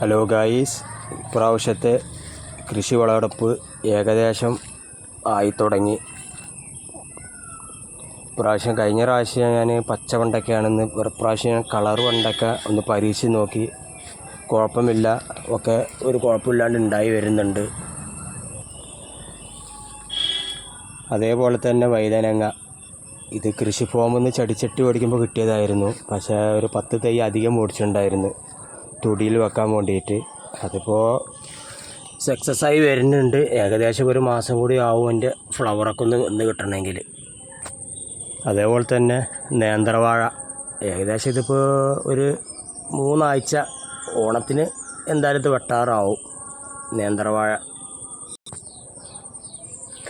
Hello ഗായീസ്. ഇപ്രാവശ്യത്തെ കൃഷി വിളവെടുപ്പ് ഏകദേശം ആയി തുടങ്ങി. ഇപ്രാവശ്യം കഴിഞ്ഞ പ്രാവശ്യം ഞാൻ പച്ച വെണ്ടയ്ക്കയാണെന്ന് പ്രാവശ്യം കളർ വെണ്ടയ്ക്ക ഒന്ന് പരീക്ഷിച്ച് നോക്കി. കുഴപ്പമില്ല. ഒക്കെ ഒരു കുഴപ്പമില്ലാണ്ട് ഉണ്ടായി വരുന്നുണ്ട്. അതേപോലെ തന്നെ വൈതനങ്ങ. ഇത് കൃഷി ഫോമിൽ നിന്ന് ചടിച്ചട്ടി ഓടിക്കുമ്പോൾ കിട്ടിയതായിരുന്നു. പക്ഷേ ഒരു പത്ത് തൈ അധികം ഓടിച്ചിട്ടുണ്ടായിരുന്നു. തൊടിയിൽ വെക്കാൻ വേണ്ടിയിട്ട്. അതിപ്പോൾ സക്സസ് ആയി വരുന്നുണ്ട്. ഏകദേശം ഒരു മാസം കൂടി ആവും എന്റെ ഫ്ലവറൊക്കെ ഒന്ന് ഒന്ന് കിട്ടണമെങ്കിൽ. അതേപോലെ തന്നെ നേന്ത്രവാഴ. ഏകദേശം ഇതിപ്പോൾ ഒരു മൂന്നാഴ്ച ഓണത്തിന് എന്തായാലും ഇത് വെട്ടാറാവും. നേന്ത്രവാഴ.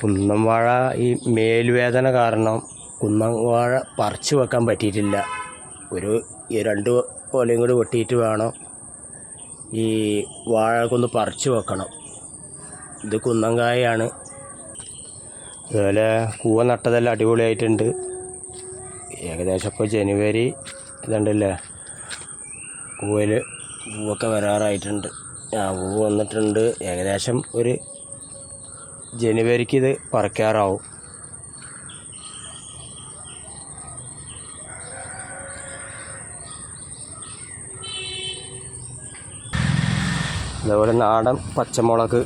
കുന്നം വാഴ ഈ മേൽവേദന കാരണം കുന്നം വാഴ പറിച്ചു വെക്കാൻ പറ്റിയിട്ടില്ല. ഒരു രണ്ട് കൊലയും കൂടി വെട്ടിയിട്ട് വേണം. ഈ വാഴക്കൊന്ന് പറിച്ചു വെക്കണം. ഇത് കുന്നങ്കായാണ്. അതുപോലെ കൂവ നട്ടതെല്ലാം അടിപൊളിയായിട്ടുണ്ട്. ഏകദേശം ഇപ്പോൾ ജനുവരി ഇതുണ്ടല്ലേ? കൂവിൽ പൂവൊക്കെ വരാറായിട്ടുണ്ട്. ആ പൂവ് വന്നിട്ടുണ്ട്. ഏകദേശം ഒരു ജനുവരിക്ക് ഇത് പറിക്കാറാവും. അതേപോലെ നാടൻ പച്ചമുളക്.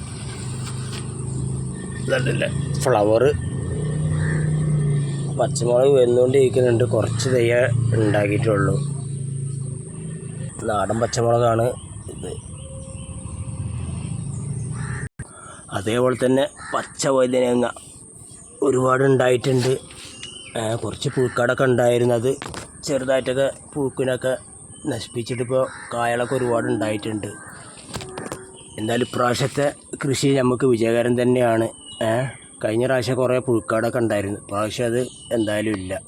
ഇതല്ലേ ഫ്ലവർ പച്ചമുളക് വന്നുകൊണ്ടിരിക്കുന്നുണ്ട് കുറച്ച് തയ്യ ഉണ്ടാക്കിയിട്ടുള്ളൂ. നാടൻ പച്ചമുളകാണ് ഇത്. അതേപോലെ തന്നെ പച്ച വഴുതനങ്ങ ഒരുപാട് ഉണ്ടായിട്ടുണ്ട്. കുറച്ച് പൂക്കാടൊക്കെ ഉണ്ടായിരുന്നു അത്. ചെറുതായിട്ടൊക്കെ പൂക്കിനൊക്കെ നശിപ്പിച്ചിട്ടിപ്പോൾ കായലൊക്കെ ഒരുപാട് ഉണ്ടായിട്ടുണ്ട്. എന്തായാലും ഇപ്രാവശ്യത്തെ കൃഷി നമുക്ക് വിജയകരം തന്നെയാണ്. കഴിഞ്ഞ പ്രാവശ്യം കുറേ പുഴുക്കാടൊക്കെ ഉണ്ടായിരുന്നു. ഇപ്രാവശ്യം അത് എന്തായാലും ഇല്ല.